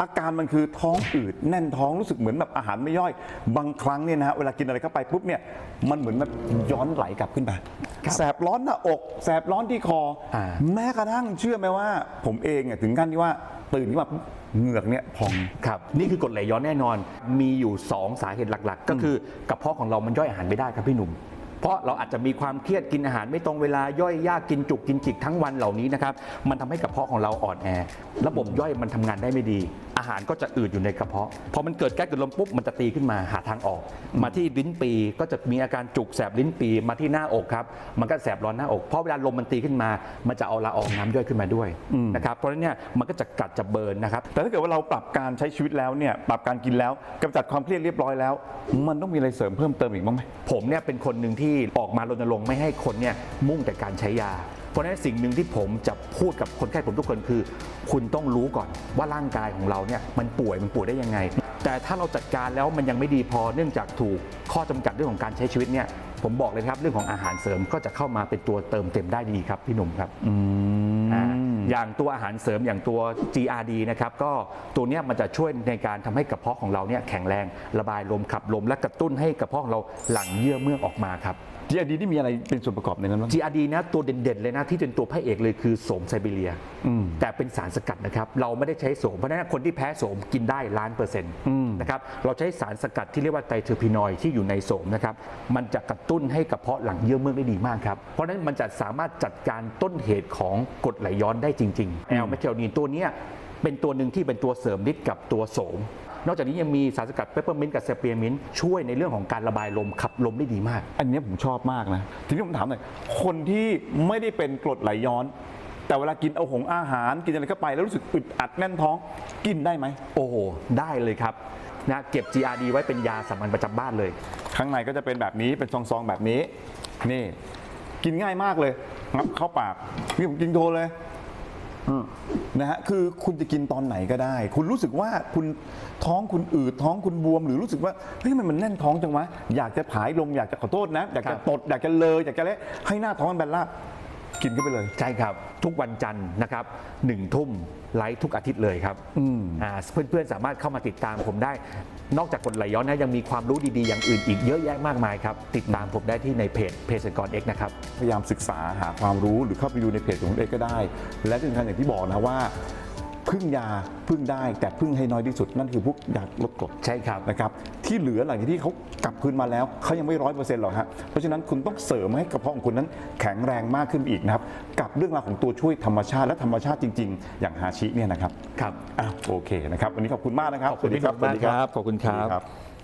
อาการมันคือท้องอืดแน่นท้องรู้สึกเหมือนแบบอาหารไม่ย่อย บางครั้งเนี่ยนะฮะเวลากินอะไรเข้าไปปุ๊บเนี่ยมันเหมือนแบบย้อนไหลกลับขึ้นไปแสบร้อนหน้าอก แสบร้อนที่คออาแม้กระทั่งเชื่อไหมว่า ผมเองอะถึงขั้นที่ว่าตื่นขึ้นมาปุ๊บเหงือกเนี่ยพอง ครับนี่คือกรดไหลย้อนแน่นอน มีอยู่ 2 สาเหตุหลักๆ ก็คือกระเพาะของเรามันย่อยอาหารไม่ได้ครับพี่หนุ่ม เพราะเราอาจจะมีความเครียดกินอาหารไม่ตรงเวลาย่อยยากกินจุกกินจิกทั้งวันเหล่านี้นะครับมันทำให้กระเพาะของเราอ่อนแอระบบย่อยมันทำงานได้ไม่ดี อาหารก็จะอืดอยู่ในกระเพาะพอมันเกิดแก๊สเกิดลมปุ๊บมันจะตีขึ้นมาหาทางออก มาที่ลิ้นปีก็จะมีอาการจุกแสบลิ้นปีมาที่หน้าอกครับมันก็แสบร้อนหน้าอกเพราะเวลาลมมันตีขึ้นมา มันจะเอาละอองน้ำย่อยขึ้นมาด้วยนะครับเพราะฉะนั้นเนี่ยมันก็จะกัดจะเบิร์นนะครับ แต่ถ้าเกิดว่าเราปรับการใช้ชีวิตแล้วเนี่ยปรับการกินแล้วกำจัดความเครียดเรียบร้อยแล้ว มันต้องมีอะไรเสริมเพิ่มเติมอีกบ้างไหม ผมเนี่ยเป็นคนหนึ่งที่ออกมารณรงค์ไม่ให้คนเนี่ยมุ่งแต่การใช้ยาเพ ราะฉะนั้นสิ่งหนึ่งที่ผมจะพูดกับคนไข้ผมทุกคนคือ คุณต้องรู้ก่อนว่าร่างกายของเราเนี่ยมันป่วยมันป่วยได้ยังไง แต่ถ้าเราจัดการแล้วมันยังไม่ดีพอเนื่องจากถูกข้อจำกัดเรื่องของการใช้ชีวิตเนี่ยผมบอกเลยครับเรื่องของอาหารเสริมก็จะเข้ามาเป็นตัวเติมเต็มได้ดีครับพี่หนุ่มครับอ่า อย่างตัวอาหารเสริมอย่างตัว GRD นะครับก็ตัวเนี้ยมันจะช่วยในการทำให้กระเพาะของเราเนี่ยแข็งแรงระบายลมขับลม และกระตุ้นให้กระเพาะของเราหลั่งเยื่อเมือกออกมาครับ จีดีนี่มีอะไรเป็นส่วนประกอบในนั้นบ้าง GRD นะตัวเด่นๆเลยนะที่เป็นตัวพระเอกเลยคือโสมไซบีเรียอืมแต่เป็นสารสกัดนะครับ เราไม่ได้ใช้โสมเพราะฉะนั้นคนที่แพ้โสมกินได้ล้านเปอร์เซ็นต์อืมนะครับเราใช้สารสกัดที่เรียกว่าไตรเทอร์พีนอยด์ที่อยู่ในโสมนะครับมันจะกระตุ้นให้กระเพาะหลั่งเยื่อเมือกได้ดีมากครับ เพราะฉะนั้นมันจะสามารถจัดการต้นเหตุของกรดไหลย้อนได้จริงๆแอลเมทิลนีนตัวเนี้ยเป็นตัวหนึ่งที่เป็นตัวเสริมฤทธิ์กับตัวโสมนอกจากนี้ยังมีสารสกัดเปปเปอร์มินต์กับเซเปียมินต์ช่วยในเรื่องของการระบายลมขับลมได้ดีมาก อันเนี้ยผมชอบมากนะ ทีนี้ผมถามหน่อยคนที่ไม่ได้เป็นกรดไหลย้อน แต่เวลากินเอาหงอาหารกินอะไรเข้าไปแล้วรู้สึกอึดอัดแน่นท้องกินได้ไหม โอ้โห ได้เลยครับนะเก็บ GRD ไว้เป็นยาสามัญประจำบ้านเลย ข้างในก็จะเป็นแบบนี้เป็นซองๆแบบนี้ นี่ กินง่ายมากเลยงับเข้าปากนี่ผมกินโทเลยอืมนะฮะคือคุณจะกินตอนไหนก็ได้ คุณรู้สึกว่าคุณท้องคุณอืดท้องคุณบวม หรือรู้สึกว่าเฮ้ยทำไมันมันแน่นท้องจังวะอยากจะผายลมอยากจะขอโทษนะ อยากครัจะบตดอยากจะเลยอยากจะเละให้หน้าท้องมันแบนราบ กินเข้าไปเลย ใช่ครับ ทุกวันจันทร์นะครับหนึ่งทุ่มไลฟ์ทุกอาทิตย์เลยครับอืมอ่าเพื่อนๆสามารถเข้ามาติดตามผมได้ นอกจากกดไหลย้อนนะยังมีความรู้ดีๆอย่างอื่นอีกเยอะแยะมากมายครับ ติดตามผมได้ที่ในเพจเพจกรเอ็กนะครับ พยายามศึกษาหาความรู้หรือเข้าไปดูในเพจของคุณเอกก็ได้ และที่สำคัญอย่างที่บอกนะว่า พึ่งยาพึ่งได้แต่พึ่งให้น้อยที่สุดนั่นคือพวกยาลดกรดใช่ครับนะครับที่เหลือหลังจากที่เขากลับคืนมาแล้วเขายังไม่ร้อยเปอร์เซ็นต์หรอกฮะเพราะฉะนั้นคุณต้องเสริมให้กระเพาะของคุณนั้นแข็งแรงมากขึ้นอีกนะครับกับเรื่องราวของตัวช่วยธรรมชาติและธรรมชาติจริง ๆ อย่างฮาชิเนี่ยนะครับครับอะโอเคนะครับวันนี้ขอบคุณมากนะครับขอบคุณพี่หนุ่มมากครับขอบคุณครับสวัสดี